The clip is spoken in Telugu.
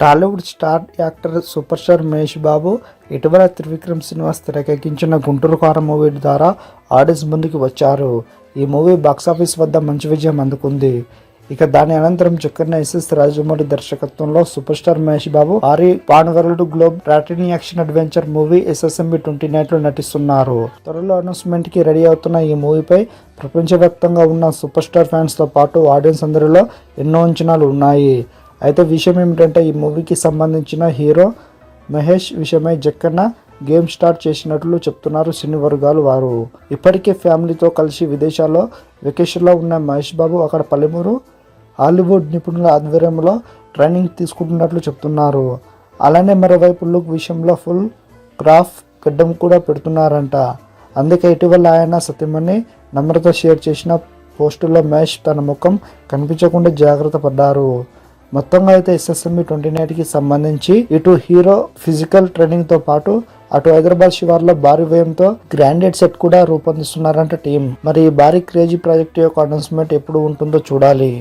Tollywood star actor super star Mahesh Babu ఇటీవల త్రివిక్రమ్ శ్రీనివాస్ తెరకెక్కించిన గుంటూరు కార మూవీ ద్వారా ఆడియన్స్ ముందుకు వచ్చారు. ఈ మూవీ బాక్సాఫీస్ వద్ద మంచి విజయం అందుకుంది. ఇక దాని అనంతరం చక్కర్న ఎస్ఎస్ రాజమౌళి దర్శకత్వంలో సూపర్ స్టార్ మహేష్ బాబు ఆరి పానగరుడు globe రాటిని action adventure movie SSMB twenty నైన్లో నటిస్తున్నారు. త్వరలో అనౌన్స్మెంట్కి రెడీ అవుతున్న ఈ మూవీపై ప్రపంచవ్యాప్తంగా ఉన్న సూపర్ స్టార్ ఫ్యాన్స్తో పాటు ఆడియన్స్ అందరిలో ఎన్నో అంచనాలు ఉన్నాయి. అయితే విషయం ఏమిటంటే ఈ మూవీకి సంబంధించిన హీరో మహేష్ విషయమై జక్కన్న గేమ్ స్టార్ట్ చేసినట్లు చెప్తున్నారు సినీ వర్గాలు వారు. ఇప్పటికే ఫ్యామిలీతో కలిసి విదేశాల్లో వెకేషన్లో ఉన్న మహేష్ బాబు అక్కడ పలువురు హాలీవుడ్ నిపుణుల ఆధ్వర్యంలో ట్రైనింగ్ తీసుకుంటున్నట్లు చెప్తున్నారు. అలానే మరోవైపు లుక్ విషయంలో ఫుల్ క్రాఫ్ గడ్డం కూడా పెడుతున్నారంట. అందుకే ఇటీవల ఆయన సత్యమని నమ్రత షేర్ చేసిన పోస్టులో మహేష్ తన ముఖం కనిపించకుండా జాగ్రత్త పడ్డారు. మొత్తంగా అయితే ఎస్ఎస్ఎంఈ ట్వంటీ నైన్కి సంబంధించి ఇటు హీరో ఫిజికల్ ట్రైనింగ్తో పాటు అటు హైదరాబాద్ శివార్లో భారీ వ్యయంతో గ్రాండెడ్ సెట్ కూడా రూపొందిస్తున్నారంట టీం. మరి ఈ భారీ క్రేజీ ప్రాజెక్ట్ యొక్క అనౌన్స్మెంట్ ఎప్పుడు ఉంటుందో చూడాలి.